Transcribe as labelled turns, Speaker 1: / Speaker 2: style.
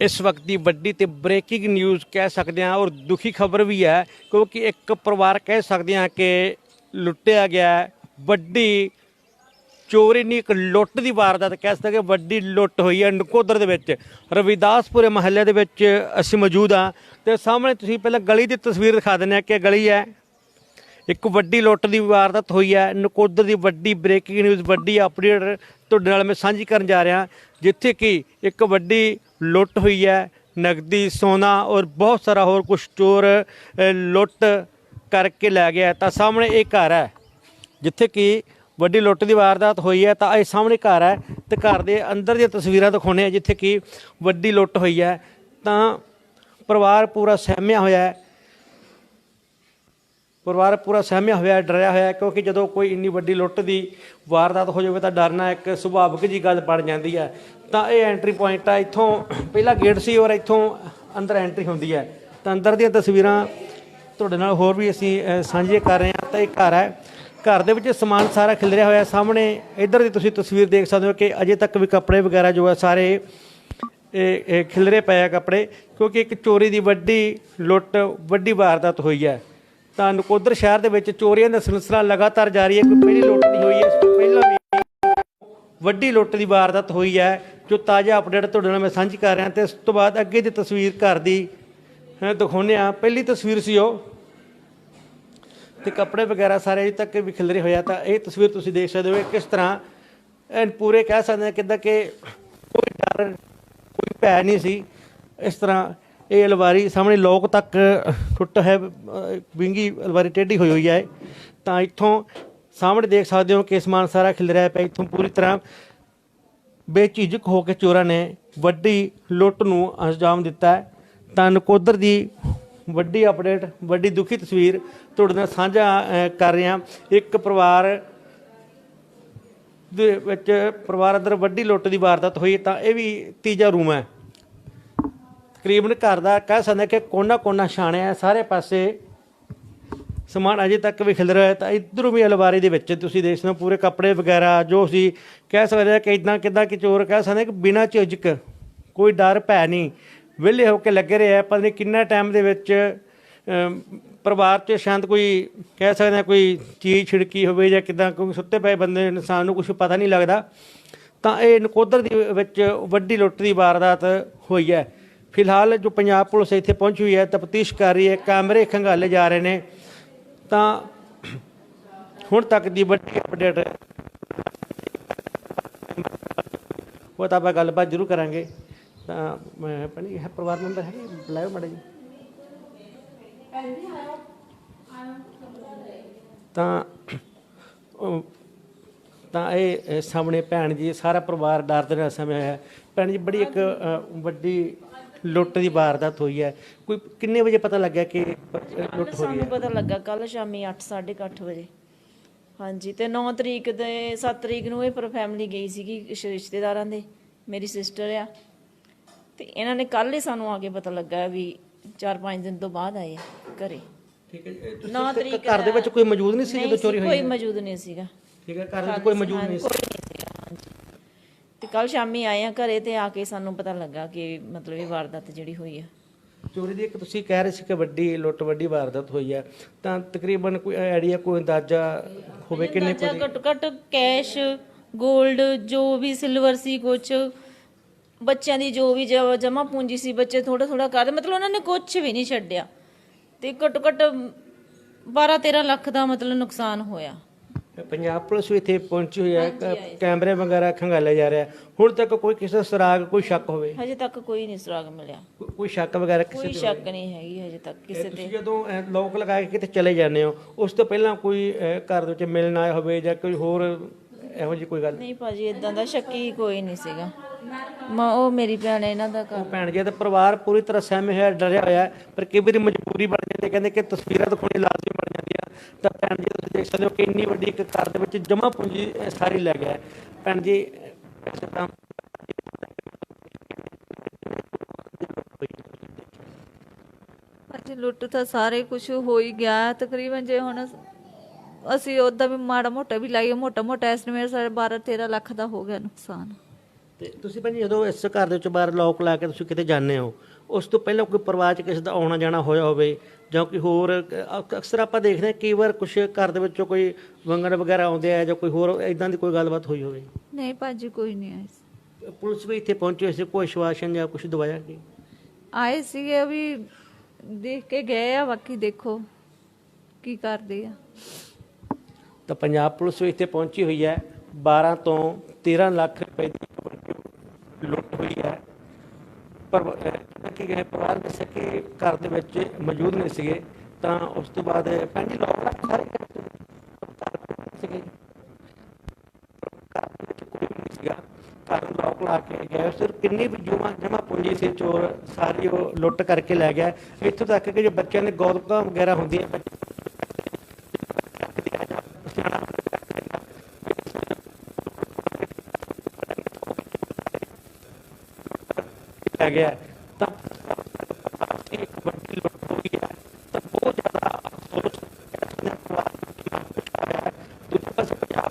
Speaker 1: ਇਸ ਵਕਤ ਦੀ ਵੱਡੀ ਤੇ ਬ੍ਰੇਕਿੰਗ ਨਿਊਜ਼ ਕਹਿ ਸਕਦੇ ਹਾਂ ਔਰ ਦੁਖੀ ਖਬਰ ਵੀ ਹੈ, ਕਿਉਂਕਿ ਇੱਕ ਪਰਿਵਾਰ ਕਹਿ ਸਕਦੇ ਹਾਂ ਕਿ ਲੁੱਟਿਆ ਗਿਆ ਵੱਡੀ ਚੋਰੀ ਨਹੀਂ, ਇੱਕ ਲੁੱਟ ਦੀ ਵਾਰਦਾਤ ਕਹਿ ਸਕਦੇ ਵੱਡੀ ਲੁੱਟ ਹੋਈ ਹੈ ਨਕੋਦਰ ਦੇ ਵਿੱਚ। ਰਵਿਦਾਸਪੁਰੇ ਮਹੱਲੇ ਦੇ ਵਿੱਚ ਅਸੀਂ ਮੌਜੂਦ ਹਾਂ ਤੇ ਸਾਹਮਣੇ ਤੁਸੀਂ ਪਹਿਲਾਂ ਗਲੀ ਦੀ ਤਸਵੀਰ ਦਿਖਾ ਦਿੰਦੇ ਆ ਕਿ ਗਲੀ ਹੈ। ਇੱਕ ਵੱਡੀ ਲੁੱਟ ਦੀ ਵਾਰਦਾਤ ਹੋਈ ਹੈ, ਨਕੋਦਰ ਦੀ ਵੱਡੀ ਬ੍ਰੇਕਿੰਗ ਨਿਊਜ਼ ਵੱਡੀ ਅਪਡੇਟ ਤੁਹਾਡੇ ਨਾਲ ਮੈਂ ਸਾਂਝੀ ਕਰਨ ਜਾ ਰਿਹਾ, ਜਿੱਥੇ ਕਿ ਇੱਕ ਵੱਡੀ ਲੁੱਟ ਹੋਈ ਹੈ ਨਗਦੀ ਸੋਨਾ ਔਰ ਬਹੁਤ ਸਾਰਾ ਹੋਰ ਕੁਝ ਚੋਰ ਲੁੱਟ ਕਰਕੇ ਲੈ ਗਿਆ ਤਾਂ ਸਾਹਮਣੇ ਇਹ ਘਰ ਹੈ, ਜਿੱਥੇ ਕਿ ਵੱਡੀ ਲੁੱਟ ਦੀ ਵਾਰਦਾਤ ਹੋਈ ਹੈ। ਤਾਂ ਇਹ ਸਾਹਮਣੇ ਘਰ ਹੈ ਤੇ ਘਰ ਦੇ ਅੰਦਰ ਦੀਆਂ ਤਸਵੀਰਾਂ ਦਿਖਾਉਂਦੇ ਆ ਜਿੱਥੇ ਕਿ ਵੱਡੀ ਲੁੱਟ ਹੋਈ ਹੈ। ਤਾਂ ਪਰਿਵਾਰ ਪੂਰਾ ਸਹਿਮਿਆ ਹੋਇਆ ਹੈ। ਪਰਿਵਾਰ ਪੂਰਾ ਸਹਿਮਿਆ ਹੋਇਆ ਡਰਿਆ ਹੋਇਆ ਕਿਉਂਕਿ ਜਦੋਂ ਕੋਈ ਇੰਨੀ ਵੱਡੀ ਲੁੱਟ ਦੀ ਵਾਰਦਾਤ ਹੋ ਜਾਵੇ ਤਾਂ ਡਰਨਾ ਇੱਕ ਸੁਭਾਵਿਕ ਜੀ ਗੱਲ ਬਣ ਜਾਂਦੀ ਹੈ। ਤਾਂ ਇਹ ਐਂਟਰੀ ਪੁਆਇੰਟ ਆ ਇੱਥੋਂ ਪਹਿਲਾ ਗੇਟ ਸੀ ਔਰ ਇੱਥੋਂ ਅੰਦਰ ਐਂਟਰੀ ਹੁੰਦੀ ਹੈ। ਤਾਂ ਅੰਦਰ ਦੀਆਂ ਤਸਵੀਰਾਂ ਤੁਹਾਡੇ ਨਾਲ ਹੋਰ ਵੀ ਅਸੀਂ ਅ, ਸਾਂਝੀਆਂ ਕਰ ਰਹੇ ਹਾਂ। ਤਾਂ ਇਹ ਘਰ ਹੈ। ਘਰ ਦੇ ਵਿੱਚ ਸਮਾਨ ਸਾਰਾ ਖਿਲਰਿਆ ਹੋਇਆ। ਸਾਹਮਣੇ ਇੱਧਰ ਦੀ ਤੁਸੀਂ ਤਸਵੀਰ ਦੇਖ ਸਕਦੇ ਹੋ ਕਿ ਅਜੇ ਤੱਕ ਵੀ ਕੱਪੜੇ ਵਗੈਰਾ ਜੋ ਹੈ ਸਾਰੇ ਇਹ ਇਹ ਖਿਲਰੇ ਪਏ ਆ ਕੱਪੜੇ ਕਿਉਂਕਿ ਇੱਕ ਚੋਰੀ ਦੀ ਵੱਡੀ ਲੁੱਟ ਵੱਡੀ ਵਾਰਦਾਤ ਹੋਈ ਹੈ। ਤਾਂ ਨਕੋਦਰ ਸ਼ਹਿਰ ਦੇ ਵਿੱਚ ਚੋਰੀਆਂ ਦਾ ਸਿਲਸਿਲਾ ਲਗਾਤਾਰ ਜਾਰੀ ਹੈ। ਕੋਈ ਪਹਿਲੀ ਲੁੱਟ ਨਹੀਂ ਹੋਈ ਇਸ ਤੋਂ ਪਹਿਲਾਂ ਵੀ ਵੱਡੀ ਲੁੱਟ ਦੀ ਵਾਰਦਾਤ ਹੋਈ ਹੈ, ਜੋ ਤਾਜ਼ਾ ਅਪਡੇਟ ਤੁਹਾਡੇ ਨਾਲ ਮੈਂ ਸਾਂਝੀ ਕਰ ਰਿਹਾ ਤੇ ਇਸ ਤੋਂ ਬਾਅਦ ਅੱਗੇ ਦੀ ਤਸਵੀਰ ਘਰ ਦੀ ਦਿਖਾਉਂਦੇ ਆ ਪਹਿਲੀ ਤਸਵੀਰ ਸੀ ਉਹ। ਤੇ ਕੱਪੜੇ ਵਗੈਰਾ ਸਾਰੇ ਅਜੇ ਤੱਕ ਵੀ ਖਿਲਰੇ ਹੋਇਆ ਤਾਂ ਇਹ ਤਸਵੀਰ ਤੁਸੀਂ ਦੇਖ ਸਕਦੇ ਹੋ ਕਿਸ ਤਰ੍ਹਾਂ ਐਨ ਪੂਰੇ ਕਹਿ ਸਕਦੇ ਹਾਂ ਕਿੱਦਾਂ ਕਿ ਕੋਈ ਡਰ, ਕੋਈ ਭੈ ਨਹੀਂ ਸੀ। ਇਸ ਤਰ੍ਹਾਂ ਇਹ ਅਲਵਾਰੀ ਸਾਹਮਣੇ ਲੋਕ ਤੱਕ ਟੁੱਟ ਹੈ, ਅਹ ਵਿੰਗੀ ਅਲਵਾਰੀ ਟੇਢੀ ਹੋਈ ਹੋਈ ਹੈ। ਤਾਂ ਇੱਥੋਂ ਸਾਹਮਣੇ ਦੇਖ ਸਕਦੇ ਹੋ ਕਿ ਸਮਾਨ ਸਾਰਾ ਖਿਲ ਰਿਹਾ ਪਿਆ। ਇੱਥੋਂ ਪੂਰੀ ਤਰ੍ਹਾਂ ਬੇਝਿਜਕ ਹੋ ਕੇ ਚੋਰਾਂ ਨੇ ਵੱਡੀ ਲੁੱਟ ਨੂੰ ਅੰਜਾਮ ਦਿੱਤਾ ਤਾਂ ਨਕੋਦਰ ਦੀ ਵੱਡੀ ਅਪਡੇਟ, ਵੱਡੀ ਦੁਖੀ ਤਸਵੀਰ ਤੁਹਾਡੇ ਨਾਲ ਸਾਂਝਾ ਕਰ ਰਿਹਾ। ਇੱਕ ਪਰਿਵਾਰ ਦੇ ਵਿੱਚ, ਪਰਿਵਾਰ ਅੰਦਰ ਵੱਡੀ ਲੁੱਟ ਦੀ ਵਾਰਦਾਤ ਹੋਈ ਤਾਂ ਇਹ ਵੀ ਤੀਜਾ ਰੂਮ ਹੈ। ਤਕਰੀਬਨ ਘਰ ਦਾ ਕਹਿ ਸਕਦੇ ਕਿ ਕੋਨਾ ਕੋਨਾ ਛਾਣਿਆ ਸਾਰੇ ਪਾਸੇ ਸਮਾਨ ਅਜੇ ਤੱਕ ਵੀ ਖਿਲ ਰਿਹਾ ਹੈ। ਤਾਂ ਇਧਰੋਂ ਵੀ ਅਲਵਾਰੀ ਦੇ ਵਿੱਚ ਤੁਸੀਂ ਦੇਖ ਸਕਦੇ ਹੋ ਪੂਰੇ ਕੱਪੜੇ ਵਗੈਰਾ ਜੋ ਸੀ ਕਹਿ ਸਕਦੇ ਹਾਂ ਕਿ ਇਦਾਂ ਕਿਦਾਂ ਕਿ ਚੋਰ ਕਹਿ ਸਕਦੇ ਕਿ ਬਿਨਾਂ ਝਿਜਕ ਕੋਈ ਡਰ ਭੈ ਨਹੀਂ, ਵਿਹਲੇ ਹੋ ਕੇ ਲੱਗੇ ਰਹੇ ਆ ਪਤਾ ਨਹੀਂ ਕਿੰਨਾ ਟਾਈਮ ਦੇ ਵਿੱਚ ਪਰਿਵਾਰ 'ਚ ਸ਼ਾਂਤ ਕੋਈ ਕਹਿ ਸਕਦੇ ਹਾਂ ਕੋਈ ਚੀਜ਼ ਛਿੜਕੀ ਹੋਵੇ ਜਾਂ ਕਿਦਾਂ ਕੋਈ ਸੁੱਤੇ ਪਏ ਬੰਦੇ, ਇਨਸਾਨ ਨੂੰ ਕੁਝ ਪਤਾ ਨਹੀਂ ਲੱਗਦਾ। ਤਾਂ ਇਹ ਨਕੋਦਰ ਦੇ ਵਿੱਚ ਵੱਡੀ ਲੁੱਟ ਦੀ ਵਾਰਦਾਤ ਹੋਈ ਹੈ। ਫਿਲਹਾਲ ਜੋ ਪੰਜਾਬ ਪੁਲਿਸ ਇੱਥੇ ਪਹੁੰਚੀ ਹੋਈ ਹੈ, ਤਫਤੀਸ਼ ਕਰ ਰਹੀ ਹੈ, ਕੈਮਰੇ ਖੰਗਾਲੇ ਜਾ ਰਹੇ ਨੇ। ਤਾਂ ਹੁਣ ਤੱਕ ਦੀ ਵੱਡੀ ਅਪਡੇਟ ਉਹ ਤਾਂ ਆਪਾਂ ਗੱਲਬਾਤ ਜ਼ਰੂਰ ਕਰਾਂਗੇ। ਤਾਂ ਮੈਂ ਪਣੀ ਇਹ ਪਰਿਵਾਰ ਮੈਂਬਰ ਹੈਗੇ? ਬੁਲਾਇਓ ਮਾੜਾ ਜੀ। ਤਾਂ ਤਾਂ ਇਹ ਸਾਹਮਣੇ ਭੈਣ ਜੀ, ਸਾਰਾ ਪਰਿਵਾਰ ਡਰ ਦੇ ਨਾਲ ਸਮੇਂ ਹੈ ਭੈਣ ਜੀ, ਬੜੀ ਇੱਕ ਵੱਡੀ ਲੁੱਟ ਦੀ ਵਾਰਦਾਤ ਹੋਈ ਹੈ। ਕੋਈ ਕਿੰਨੇ ਵਜੇ ਪਤਾ ਲੱਗਿਆ ਕਿ ਲੁੱਟ ਹੋਈ
Speaker 2: ਸਾਨੂੰ
Speaker 1: ਹੈ?
Speaker 2: ਪਤਾ ਲੱਗਾ ਕੱਲ ਸ਼ਾਮੀ 8:30 ਵਜੇ। ਹਾਂਜੀ ਤੇ 9 ਤਰੀਕ ਦੇ 7 ਤਰੀਕ ਨੂੰ ਇਹ ਪਰ ਫੈਮਿਲੀ ਗਈ ਸੀਗੀ ਰਿਸ਼ਤੇਦਾਰਾਂ ਦੇ ਮੇਰੀ ਸਿਸਟਰ ਆ। ਤੇ ਇਹਨਾਂ ਨੇ ਕੱਲ ਹੀ ਸਾਨੂੰ ਆ ਕੇ ਪਤਾ ਲੱਗਾ ਵੀ 4-5 ਦਿਨ ਤੋਂ ਬਾਅਦ ਆਏ ਆ ਘਰੇ।
Speaker 1: ਠੀਕ ਹੈ ਜੀ। ਤੁਸੀਂ
Speaker 2: 9
Speaker 1: ਘ-
Speaker 2: ਤਰੀਕ
Speaker 1: ਘਰ ਦੇ ਵਿੱਚ ਕੋਈ ਮੌਜੂਦ ਨਹੀਂ ਸੀ
Speaker 2: ਨਹੀਂ
Speaker 1: ਜਦੋਂ
Speaker 2: ਸੀ,
Speaker 1: ਚੋਰੀ ਹੋਈ
Speaker 2: ਕੋਈ ਮੌਜੂਦ ਨਹੀਂ ਸੀਗਾ।
Speaker 1: ਠੀਕ ਹੈ ਘਰ ਵਿੱਚ ਕੋਈ ਮੌਜੂਦ ਨਹੀਂ ਸੀ।
Speaker 2: ਕੋਈ ਤੇ ਕੱਲ ਸ਼ਾਮੀ ਆਏ ਆ ਘਰੇ ਤੇ ਆ ਕੇ ਸਾਨੂੰ ਪਤਾ ਲੱਗਾ ਕਿ ਮਤਲਬ ਇਹ ਵਾਰਦਾਤ ਜਿਹੜੀ ਹੋਈ ਆ।
Speaker 1: ਚੋਰੀ ਦੀ ਇੱਕ ਤੁਸੀਂ ਕਹਿ ਰਹੇ ਸੀ ਕਿ ਵੱਡੀ ਲੁੱਟ ਵੱਡੀ ਵਾਰਦਾਤ ਹੋਈ ਹੈ ਤਾਂ ਤਕਰੀਬਨ ਕੋਈ ਆਈਡੀਆ ਕੋਈ ਅੰਦਾਜ਼ਾ ਹੋਵੇ ਕਿੰਨੇ ਕੁ
Speaker 2: ਘੱਟੋ ਘੱਟ ਕੈਸ਼ 골ਡ ਜੋ ਵੀ ਸਿਲਵਰ ਸੀ ਕੁਛ ਬੱਚਿਆਂ ਦੀ ਜੋ ਵੀ ਜਮਾ ਪੂੰਜੀ ਸੀ ਬੱਚੇ ਥੋੜਾ ਥੋੜਾ ਕਰਦੇ ਮਤਲਬ ਉਹਨਾਂ ਨੇ ਕੁਝ ਵੀ ਨਹੀਂ ਛੱਡਿਆ। ਤੇ ਘੱਟੋ ਘੱਟ 12 13 ਲੱਖ ਦਾ ਮਤਲਬ ਨੁਕਸਾਨ ਹੋਇਆ।
Speaker 1: ਪੰਜਾਬ ਪੁਲਿਸ ਵੀ ਇੱਥੇ ਪਹੁੰਚੀ ਹੋਈ ਹੈ ਕ- ਕੈਮਰੇ ਵਗੈਰਾ ਖੰਗਾਲੇ ਜਾ ਰਿਹਾ ਹੁਣ ਤੱਕ ਕੋਈ ਕਿਸੇ ਸਰਾਗ ਕੋਈ ਸ਼ੱਕ ਹੋਵੇ?
Speaker 2: ਹਜੇ ਤੱਕ ਕੋਈ ਨਹੀਂ ਸੁਰਾਗ ਮਿਲਿਆ।
Speaker 1: ਕੋ- ਕੋਈ ਸ਼ੱਕ ਵਗੈਰਾ ਕਿਸੇ
Speaker 2: ਕੋਈ ਸ਼ੱਕ ਨਹੀਂ ਹੈਗੀ ਹਜੇ ਤੱਕ ਕਿਸੇ ਤੇ।
Speaker 1: ਤੁਸੀਂ ਜਦੋਂ ਅਹ, ਲੋਕ ਲਗਾ ਕੇ ਕਿਤੇ ਚਲੇ ਜਾਂਦੇ ਹੋ ਉਸ ਤੋਂ ਪਹਿਲਾਂ ਕੋਈ ਅਹ, ਘਰ ਦੇ ਵਿੱਚ ਮਿਲਣ ਆਇਆ ਹੋਵੇ ਜਾਂ ਕੋਈ ਹੋਰ ਇਹੋ ਜਿਹੀ ਕੋਈ ਗੱਲ?
Speaker 2: ਨਹੀਂ ਭਾਜੀ ਇਦਾਂ ਦਾ ਸ਼ੱਕੀ ਕੋਈ ਨਹੀਂ ਸੀਗਾ। ਮੈਂ ਉਹ ਮੇਰੀ ਭੈਣ ਹੈ ਇਹਨਾਂ ਦਾ ਘਰ।
Speaker 1: ਉਹ ਭੈਣ ਜੀ ਦਾ ਪਰਿਵਾਰ ਪੂਰੀ ਤਰ੍ਹਾਂ ਸਹਿਮੇ ਹੋਇਆ ਡਰਿਆ ਹੋਇਆ ਹੈ, ਪਰ ਕਈ ਵਾਰੀ ਮਜਬੂਰੀ ਬਣ ਜਾਂਦੀ ਹੈ ਕਹਿੰਦੇ ਕਿ ਤਸਵੀਰਾਂ ਦਿਖਾਉਣੀ ਲਾਜ਼ਮੀ ਤਾਂ ਭੈਣ ਜੀ ਤੁਸੀਂ ਦੇਖ ਸਕਦੇ ਹੋ ਕਿ ਇੰਨੀ ਵੱਡੀ ਇੱਕ ਘਰ ਦੇ ਵਿੱਚ ਜਮਾ ਪੂੰਜੀ ਸਾਰੀ ਲੈ ਗਿਆ ਹੈ। ਭੈਣ ਜੀ ਤਾਂ
Speaker 3: ਅੱਜ ਲੁੱਟ ਤਾਂ ਸਾਰੇ ਕੁਝ ਹੋ ਹੀ ਗਿਆ ਤਕਰੀਬਨ ਜੇ ਹੁਣ ਅਸੀਂ ਉਹਦਾ ਵੀ ਮਾੜਾ ਮੋਟਾ ਵੀ ਲਾਈਏ ਮੋਟਾ ਮੋਟਾ ਐਸਟੀਮੇਟ ਸਾਡੇ 12 13 ਲੱਖ ਦਾ ਹੋ ਗਿਆ ਨੁਕਸਾਨ
Speaker 1: ਤੇ ਤੁਸੀਂ ਭਾਜੀ ਜਦੋਂ ਇਸ ਘਰ ਦੇ ਵਿੱਚ ਬਾਹਰ ਲੋਕ ਲਾ ਕੇ ਤੁਸੀਂ ਕਿਤੇ ਜਾਂਦੇ ਹੋ ਉਸ ਤੋਂ ਪਹਿਲਾਂ ਕੋਈ ਪਰਿਵਾਰ 'ਚ ਕਿਸੇ ਦਾ ਆਉਣਾ ਜਾਣਾ ਹੋਇਆ ਹੋਵੇ ਜਾਂ ਕੋਈ ਹੋਰ ਅਕ- ਅਕਸਰ ਆਪਾਂ ਦੇਖਦੇ ਹਾਂ ਕਈ ਵਾਰ ਕੁਝ ਘਰ ਦੇ ਵਿੱਚੋਂ ਕੋਈ ਵੰਗਣ ਵਗੈਰਾ ਆਉਂਦੇ ਆ ਜਾਂ ਕੋਈ ਹੋਰ ਇਦਾਂ ਦੀ ਕੋਈ ਗੱਲਬਾਤ ਹੋਈ ਹੋਵੇ?
Speaker 3: ਨਹੀਂ ਭਾਜੀ ਕੋਈ ਨਹੀਂ ਸੀ।
Speaker 1: ਪੁਲਿਸ ਵੀ ਇੱਥੇ ਪਹੁੰਚੀ ਸੀ ਕੋਈ ਸ਼ਵਾਸ਼ਨ ਜਾਂ ਕੁਝ ਦਵਾਇਆ ਕਿ?
Speaker 3: ਆਏ ਸੀਗੇ ਵੀ ਦੇਖ ਕੇ ਗਏ ਆ ਬਾਕੀ ਦੇਖੋ ਕੀ ਕਰਦੇ ਆ।
Speaker 1: ਤਾਂ ਪੰਜਾਬ ਪੁਲਿਸ ਵੀ ਇੱਥੇ ਪਹੁੰਚੀ ਹੋਈ ਹੈ 12 ਤੋਂ 13 ਲੱਖ ਰੁਪਏ ਦੀ ਲੁੱਟ ਹੋਈ ਹੈ ਪਰ ਅਹ, ਕੀ ਗਏ ਪਰਿਵਾਰ ਦੇ ਸਕੇ ਘਰ ਦੇ ਵਿੱਚ ਮੌਜੂਦ ਨਹੀਂ ਸੀਗੇ, ਤਾਂ ਉਸ ਤੋਂ ਬਾਅਦ ਭੈਣ ਜੀ ਲੋਕ ਰੱਖ ਸਾਰੇ ਸੀਗੇ। ਘਰ ਵਿੱਚ ਕੋਈ ਨਹੀਂ ਸੀਗਾ। ਘਰ ਲੋਕ ਲਾ ਕੇ ਗਏ। ਸਿਰ ਕਿੰਨੀ ਵੀ ਜੁਮਾ, ਜਮਾ ਪੂੰਜੀ ਸੀ, ਚੋਰ ਸਾਰੀ ਉਹ ਲੁੱਟ ਕਰਕੇ ਲੈ ਗਿਆ। ਇੱਥੋਂ ਤੱਕ ਕਿ ਜੋ ਬੱਚਿਆਂ ਦੇ ਗੋਦਕਾਂ ਵਗੈਰਾ ਹੁੰਦੀਆਂ, ਬੱਚੇ ਲੈ ਗਿਆ ਤਾਂ ਇੱਕ ਵੱਡੀ ਲੁੱਟ ਹੋ ਹੈ, ਤਾਂ ਬਹੁਤ ਜ਼ਿਆਦਾ ਅਫਸੋਸ ਹੈ, ਇਸ ਪੰਜਾਬ